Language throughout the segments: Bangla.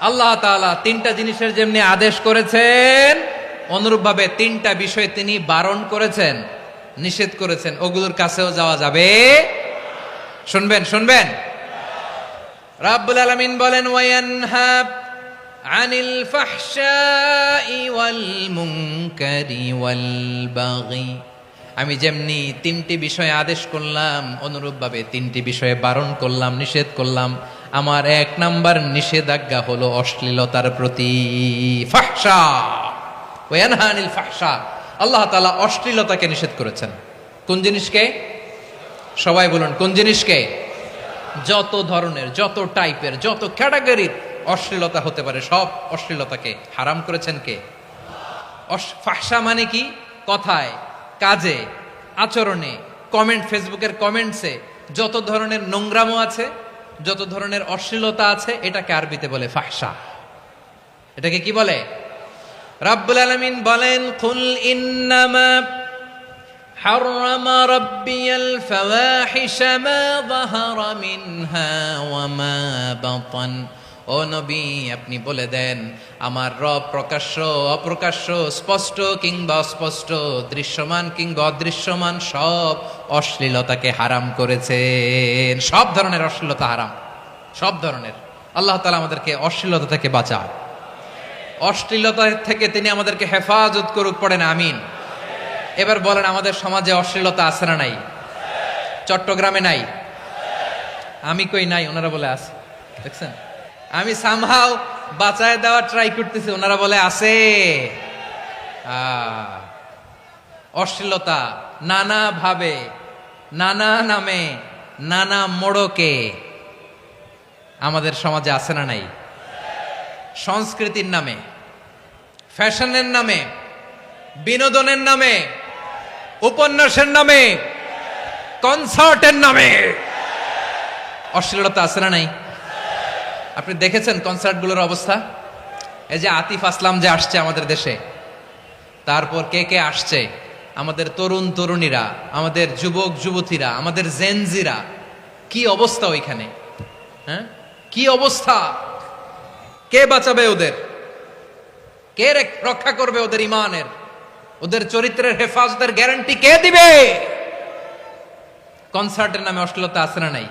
আল্লাহ তাআলা তিনটা জিনিসের যেমনি আদেশ করেছেন, অনুরূপভাবে তিনটা বিষয় তিনি বারণ করেছেন, নিষেধ করেছেন। ওগুলোর কাছেও যাওয়া যাবে। শুনবেন শুনবেন? রাব্বুল আলামিন বলেন আনিল ওয়াল ওয়াল আমি যেমনি তিনটি বিষয়ে আদেশ করলাম, অনুরূপভাবে তিনটি বিষয়ে বারণ করলাম, নিষেধ করলাম আমার এক নাম্বার নিষেধাজ্ঞা হলো অশ্লীলতার প্রতি আল্লাহ তালা অশ্লীলতাকে নিষেধ করেছেন। কোন জিনিসকে? সবাই বলুন, কোন জিনিসকে? যত ধরনের, যত টাইপের, যত ক্যাটাগরির অশ্লীলতা হতে পারে, সব অশ্লীলতাকে হারাম করেছেন কে? ফাহশা মানে কি? কথায়, কাজে, আচরণে, কমেন্ট, ফেসবুকের কমেন্টসে যত ধরনের নোংরামও আছে যত ধরনের অশ্লীলতা আছে এটাকে আরবিতে বলে ফাহশা এটাকে কি বলে রাব্বুল আলামিন বলেন কুল ইন্নামা حرم ربي الفواحش ما ظهر منها وما بطن ও নবী, আপনি বলে দেন, আমার রব প্রকাশ্য, অপ্রকাশ্য, স্পষ্ট কিংবা অস্পষ্ট, দৃশ্যমান কিংবা অদৃশ্যমান, সব অশ্লীলতাকে হারাম করেছেন। সব ধরনের অশ্লীলতা হারাম। সব ধরনের। আল্লাহ তালা আমাদেরকে অশ্লীলতা থেকে বাঁচা অশ্লীলতা থেকে তিনি আমাদেরকে হেফাজত করুক পড়েন আমিন। এবার বলেন, আমাদের সমাজে অশ্লীলতা আছে না নাই? চট্টগ্রামে নাই? আমি কই নাই? ওনারা বলে আছে। দেখছেন? আমি সামহাও বাঁচায় দেওয়ার ট্রাই করতেছি। ওনারা বলে, আছে। অশ্লীলতা নানা ভাবে নানা নামে, নানা মোড়কে আমাদের সমাজে আছে না নাই? সংস্কৃতির নামে, ফ্যাশনের নামে, বিনোদনের নামে, উপন্যাসের নামে, কনসার্টের নামে। অশ্লীলতা আছে না নাই? আপনি দেখেছেন কনসার্টগুলোর অবস্থা? এই যে আতিফ আসলাম যে আসছে আমাদের দেশে। তারপর কে কে আসছে? আমাদের তরুণ তরুণীরা, আমাদের যুবক যুবতীরা, আমাদের জেনজিরা কি অবস্থা ওইখানে? হ্যাঁ? কি অবস্থা? কে বাঁচাবে ওদের? কে রক্ষা করবে ওদের ইমানের? ওদের চরিত্রের হেফাজতের গ্যারান্টি কে দিবে? কনসার্টের নামে অশ্লীলতা আছে না নাই?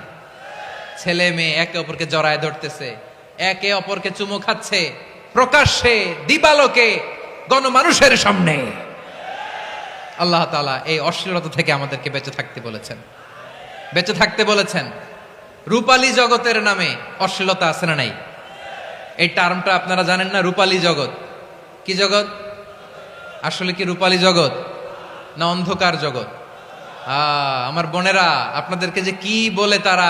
ছেলে মেয়ে একে অপরকে জড়ায় ধরতেছে, একে অপরকে চুমু খাচ্ছে, প্রকাশ্যে দিবালোকে গণমানুষের সামনে। আল্লাহ তাআলা এই অশ্লীলতা থেকে আমাদেরকে বেঁচে থাকতে বলেছেন। বেঁচে থাকতে বলেছেন, রূপালী জগতের নামে অশ্লীলতা আছে না নাই? এই টার্মটা আপনারা জানেন না, রূপালী জগৎ। কি জগৎ? আসলে কি রূপালী জগৎ? না অন্ধকার জগৎ? আমার বোনেরা, আপনাদেরকে যে কি বলে তারা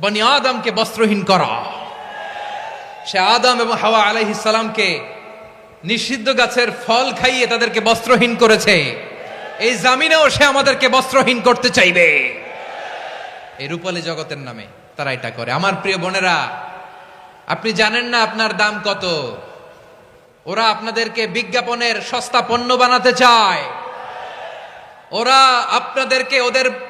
বনি আদমকে বস্ত্রহীন করা। সে আদম এবং হাওয়া আলাইহিস সালামকে নিষিদ্ধ গাছের ফল খাইয়ে তাদেরকে বস্ত্রহীন করেছে। এই জামিনেও সে আমাদেরকে বস্ত্রহীন করতে চাইবে। এই রূপালী জগতের নামে তারা এটা করে। আমার প্রিয় বোনেরা, আপনি জানেন না আপনার দাম কত? ওরা আপনাদেরকে বিজ্ঞাপনের সস্তা পণ্য বানাতে চায়। ওরা আপনাদেরকে ওদের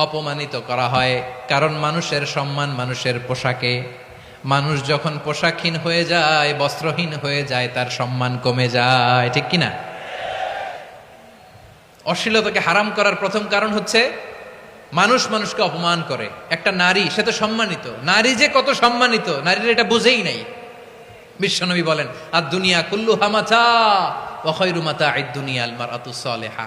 অপমানিত করা হয়। কারণ মানুষের সম্মান মানুষের পোশাকে। মানুষ যখন পোশাকহীন হয়ে যায়, বস্ত্রহীন হয়ে যায়, তার সম্মান কমে যায়। ঠিক কিনা? অশ্লীলতাকে হারাম করার প্রথম কারণ হচ্ছে, মানুষ মানুষকে অপমান করে। একটা নারী, সে তো সম্মানিত। নারী যে কত সম্মানিত, নারীর এটা বুঝেই নাই। বিশ্বনবী বলেন আর দুনিয়া কুল্লু হামাচা অখৈরু মাতা আই দুনিয়া আলমার আতুসলেহা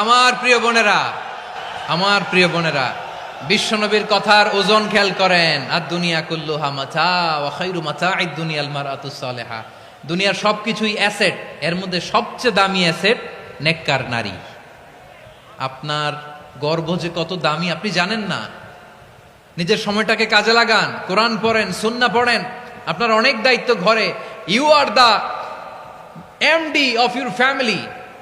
আমার প্রিয় বোনেরা, আমার প্রিয় বোনেরা, বিশ্বনবীর কথার ওজন খেয়াল করেন। আর দুনিয়া কুল্লু হামাচা ওয়াখাইরু মাচা আই দুনিয়াল মারাতুস সালেহা। দুনিয়ার সবকিছুই অ্যাসেট, এর মধ্যে সবচেয়ে দামি অ্যাসেট নেককার নারী। আপনার গর্ব যে কত দামি, আপনি জানেন না। নিজের সময়টাকে কাজে লাগান, কোরআন পড়েন, সুন্না পড়েন। আপনার অনেক দায়িত্ব ঘরে। You are the MD of your family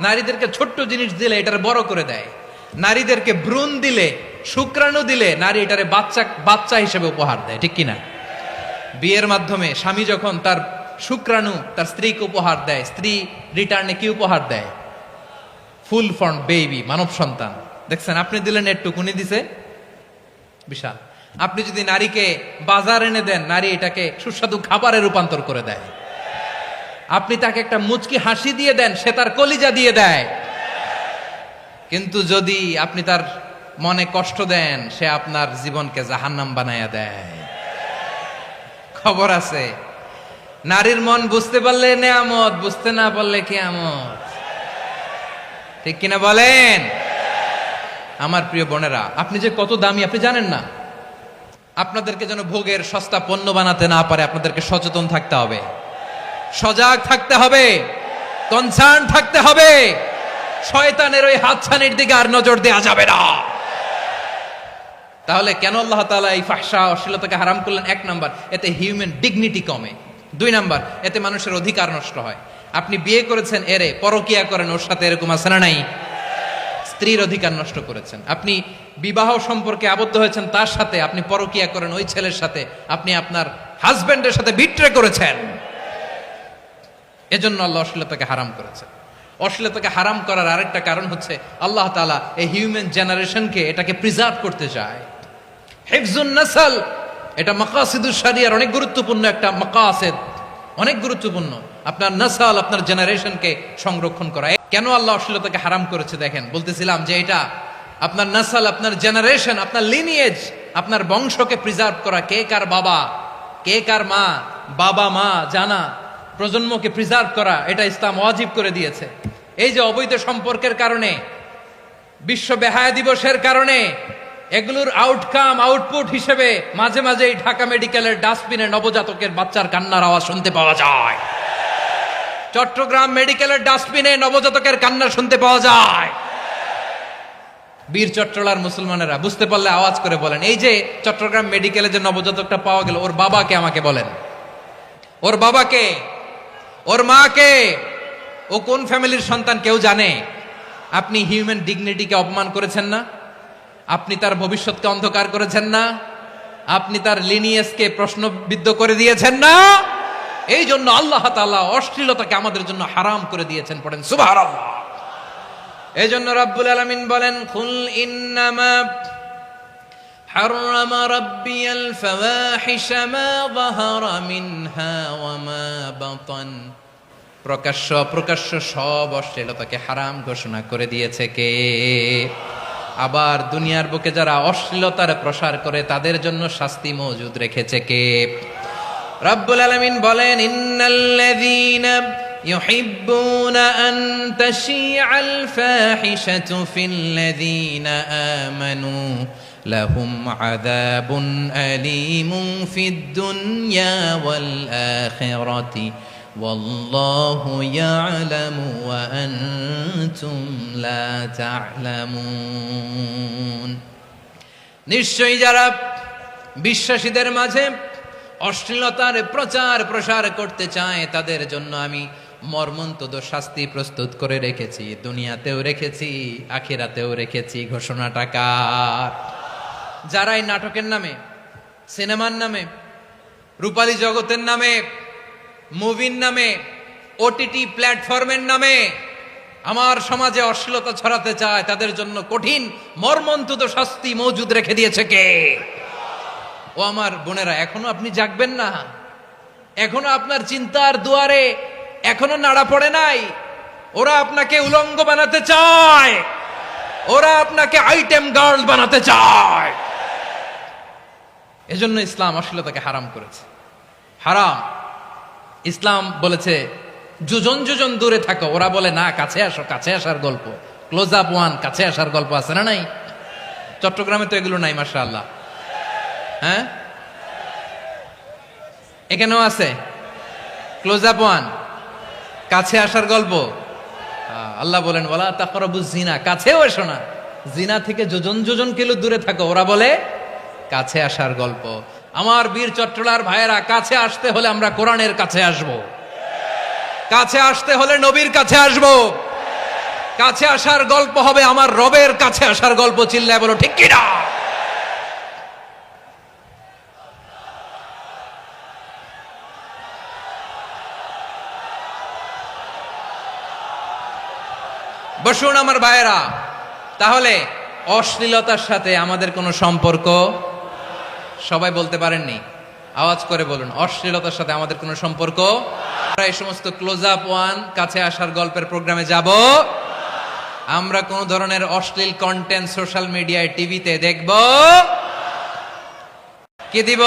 নারীদেরকে ছোট্ট জিনিস দিলে এটার বড় করে দেয়। নারীদেরকে ভ্রূণ দিলে, শুক্রাণু দিলে নারী এটারে বাচ্চা বাচ্চা হিসেবে উপহার দেয়, ঠিক কিনা? বিয়ের মাধ্যমে স্বামী যখন তার শুক্রাণু, তার স্ত্রীকে উপহার দেয়, স্ত্রী রিটার্নে কি উপহার দেয়? ফুল ফর্ম, বেবি, মানব সন্তান। দেখছেন, আপনি দিলেন একটু কুনি দিছে? বিশাল। আপনি যদি নারীকে বাজার এনে দেন, নারী এটাকে সুস্বাদু খাবারে রূপান্তর করে দেয়। আপনি তাকে একটা মুচকি হাসি দিয়ে দেন, সে তার কলিজা দিয়ে দেয়। কিন্তু যদি আপনি তার মনে কষ্ট দেন, সে আপনার জীবনকে জাহান্নাম বানায়া দেয়। খবর আছে, নারীর মন বুঝতে পারলে নেয়ামত, বুঝতে না পারলে কেয়ামত। ঠিক কিনা বলেন? আমার প্রিয় বোনেরা, আপনি যে কত দামি, আপনি জানেন না। আপনাদেরকে যেন ভোগের সস্তা পণ্য বানাতে না পারে, আপনাদেরকে সচেতন থাকতে হবে। সজাগ থাকতে হবে। কনসার্ন থাকতে হবে। শয়তানের ওই হাতছানির দিকে আর নজর দেওয়া যাবে না। তাহলে কেন আল্লাহ তাআলা এই ফাহসা অশ্লীলতাকে হারাম করলেন? এক নাম্বার, এতে হিউম্যান ডিগনিটি কমে। দুই নাম্বার, এতে মানুষের অধিকার নষ্ট হয়। আপনি বিয়ে করেছেন, এরে পরকিয়া করেন, ওর সাথে এরকম আছে না নাই? স্ত্রীর অধিকার নষ্ট করেছেন। আপনি বিবাহ সম্পর্কে আবদ্ধ হয়েছেন, তার সাথে আপনি পরকিয়া করেন, ওই ছেলের সাথে আপনি আপনার হাজবেন্ডের সাথে বিট্রে করেছেন। এজন্য আল্লাহ অশ্লীলতাকে হারাম করেছেন অশ্লীলতাকে হারাম করার আরেকটা কারণ হচ্ছে আল্লাহ তাআলা এই হিউম্যান জেনারেশনকে এটাকে প্রিজার্ভ করতে চায়। হেফজুন নাসাল, এটা মাকাসিদুর শরিয়ার অনেক গুরুত্বপূর্ণ একটা মাকাসিদ। অনেক গুরুত্বপূর্ণ। আপনার নাসাল আপনার জেনারেশনকে সংরক্ষণ করা। কেন আল্লাহ অশ্লীলতাকে হারাম করেছে দেখেন? বলতেছিলাম যে এটা আপনার নাসাল, আপনার জেনারেশন, আপনার লিনিয়েজ আপনার বংশকে প্রিজার্ভ করা। কে কার বাবা? কে কার মা? বাবা, মা, জানা। প্রজন্মকে প্রিজার্ভ করা, এটা ইসলাম ওয়াজিব করে দিয়েছে। এই যে অবৈধ সম্পর্কের কারণে, বিশ্ব বেহায়া দিবসের কারণে, এগুলোর আউটকাম আউটপুট হিসেবে মাঝে মাঝে ঢাকা মেডিকেলের ডাস্টবিনে নবজাতকের বাচ্চার কান্নার আওয়াজ শুনতে পাওয়া যায়। চট্টগ্রাম মেডিকেলের ডাস্টবিনে নবজাতকের কান্না শুনতে পাওয়া যায়। বীর চট্টলার মুসলমানেরা, বুঝতে পারলে আওয়াজ করে বলেন, এই যে চট্টগ্রাম মেডিকেলে যে নবজাতকটা পাওয়া গেল, ওর বাবাকে আমাকে বলেন। ওর বাবাকে ওর মাকে, ও কোন ফ্যামিলির সন্তান কেউ জানে? আপনি হিউম্যান ডিগনিটিকে অপমান করেছেন না? আপনি তার ভবিষ্যৎকে অন্ধকার করেছেন না? আপনি তার লিনিয়াসকে প্রশ্নবিদ্ধ করে দিয়েছেন না? এই জন্য আল্লাহ তালা অশ্লীলতাকে আমাদের জন্য হারাম করে দিয়েছেন পড়েন সুবহানাল্লাহ। এই জন্য রাব্বুল আলামিন বলেন, কুল ইন্নামা حرم ربي الفواحش ما ظهر منها وما بطن প্রকাশ্য প্রকাশ্য সব অশ্লীলতাকে হারাম ঘোষণা করে দিয়েছে কে আবার দুনিয়ার বুকে যারা অশ্লীলতার প্রসার করে তাদের জন্য শাস্তি মজুদ রেখেছে কে রব্বুল আলামিন বলেন ইন্নাল্লাযীনা يحبون أن تشيع الفاحشة في الذين آمنوا لهم عذاب أليم في الدنيا والآخرة والله يعلم وأنتم لا تعلمون নিশ্চয়ই যারা বিশ্বাসীদের মাঝে অশ্লীলতার প্রচার প্রসার করতে চায় তাদের জন্য আমি মর্মন্তদ শাস্তি প্রস্তুত করে রেখেছি দুনিয়াতেও রেখেছি আখিরাতেও রেখেছি ঘোষণাটা কার যারা এই নাটকের নামে, সিনেমার নামে, রূপালী জগতের নামে, মুভির নামে ওটিটি প্ল্যাটফর্মের নামে আমার সমাজে অশ্লীলতা ছড়াতে চায়, তাদের জন্য কঠিন মর্মন্তুত শাস্তি মজুদ রেখে দিয়েছে কে? ও আমার বোনেরা, এখনও আপনি জাগবেন না। এখনও আপনার চিন্তার দুয়ারে এখনও নাড়া পড়ে নাই। ওরা আপনাকে উলঙ্গ বানাতে চায়। ওরা আপনাকে আইটেম গার্ল বানাতে চায়। এজন্য ইসলাম অশ্লীলতাকে হারাম করেছে। হারাম। ইসলাম বলেছে, যোজন যোজন দূরে থাকো। ওরা বলে, না, কাছে আসো, কাছে আসার গল্প। ক্লোজ আপ ওয়ান কাছে আসার গল্প আছে না নাই? চট্টগ্রামে তো এগুলো নাই মাসা আল্লাহ হ্যাঁ? এখানেও আছে। ক্লোজ আপ ওয়ান কাছে আসার গল্প। আল্লাহ বলেন বলা তাকরাবু জিনা। কাছেও এসো না। জিনা থেকে যোজন যোজন কিলো দূরে থাকো। ওরা বলে কাছে আসার গল্প। আমার বীর চট্টলার ভাইয়েরা, কাছে আসতে হলে আমরা কোরআনের কাছে আসব। কাছে আসতে হলে নবীর কাছে আসব। কাছে আসার গল্প হবে আমার রবের কাছে আসার গল্প চিল্লায় বলো, ঠিক কিনা? বসুন আমার ভাইয়েরা, তাহলে অশ্লীলতার সাথে আমাদের কোনো সম্পর্ক? সবাই বলতে পারেননি। আওয়াজ করে বলুন, অশ্লীলতার সাথে আমাদের কোনো সম্পর্ক? আমরা এই সমস্ত ক্লোজ আপ ওয়ান কাছে আসার গল্পের প্রোগ্রামে যাব। আমরা কোন ধরনের অশ্লীল কন্টেন্ট সোশ্যাল মিডিয়ায় টিভিতে দেখব। কি দিব?